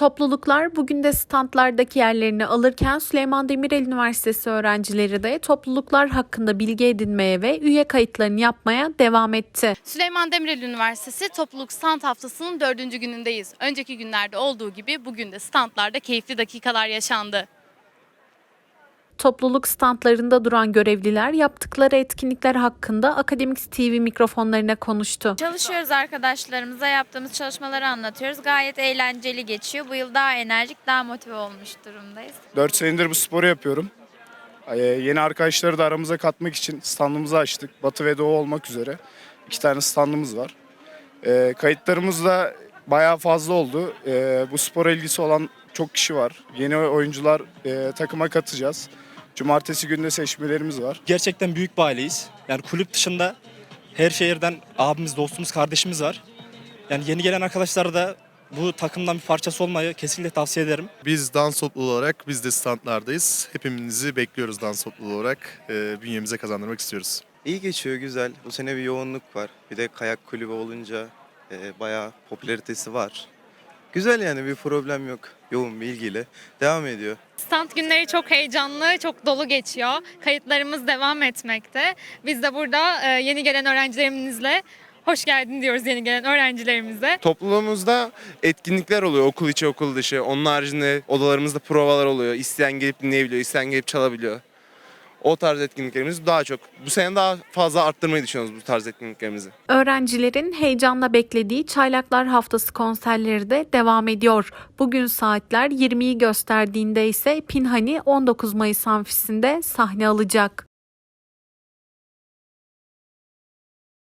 Topluluklar bugün de standlardaki yerlerini alırken Süleyman Demirel Üniversitesi öğrencileri de topluluklar hakkında bilgi edinmeye ve üye kayıtlarını yapmaya devam etti. Süleyman Demirel Üniversitesi Topluluk Stand Haftası'nın dördüncü günündeyiz. Önceki günlerde olduğu gibi bugün de standlarda keyifli dakikalar yaşandı. Topluluk standlarında duran görevliler yaptıkları etkinlikler hakkında Akademik TV mikrofonlarına konuştu. Çalışıyoruz arkadaşlarımıza yaptığımız çalışmaları anlatıyoruz. Gayet eğlenceli geçiyor. Bu yıl daha enerjik, daha motive olmuş durumdayız. 4 senedir bu sporu yapıyorum. Ee, yeni arkadaşları da aramıza katmak için standımızı açtık. Batı ve Doğu olmak üzere. iki tane standımız var. Ee, kayıtlarımız da bayağı fazla oldu. Ee, bu spora ilgisi olan çok kişi var. Yeni oyuncular e, takıma katacağız. Cumartesi günde seçmelerimiz var. Gerçekten büyük bir aileyiz. Yani kulüp dışında her şehirden abimiz, dostumuz, kardeşimiz var. Yani yeni gelen arkadaşlara da bu takımdan bir parçası olmayı kesinlikle tavsiye ederim. Biz dans topluluğu olarak biz de standlardayız. Hepimizi bekliyoruz dans topluluğu olarak. Ee, bünyemize kazandırmak istiyoruz. İyi geçiyor güzel. Bu sene bir yoğunluk var. Bir de kayak kulübü olunca e, bayağı popülaritesi var. Güzel yani bir problem yok. Yoğun bir ilgiyle devam ediyor. Stand günleri çok heyecanlı, çok dolu geçiyor. Kayıtlarımız devam etmekte. Biz de burada e, yeni gelen öğrencilerimizle hoş geldin diyoruz yeni gelen öğrencilerimize. Topluluğumuzda etkinlikler oluyor okul içi okul dışı. Onun haricinde odalarımızda provalar oluyor. İsteyen gelip dinleyebiliyor, isteyen gelip çalabiliyor. O tarz etkinliklerimiz daha çok. Bu sene daha fazla arttırmayı düşünüyoruz bu tarz etkinliklerimizi. Öğrencilerin heyecanla beklediği Çaylaklar Haftası konserleri de devam ediyor. Bugün saatler 20'yi gösterdiğinde ise Pinhani 19 Mayıs amfisinde sahne alacak.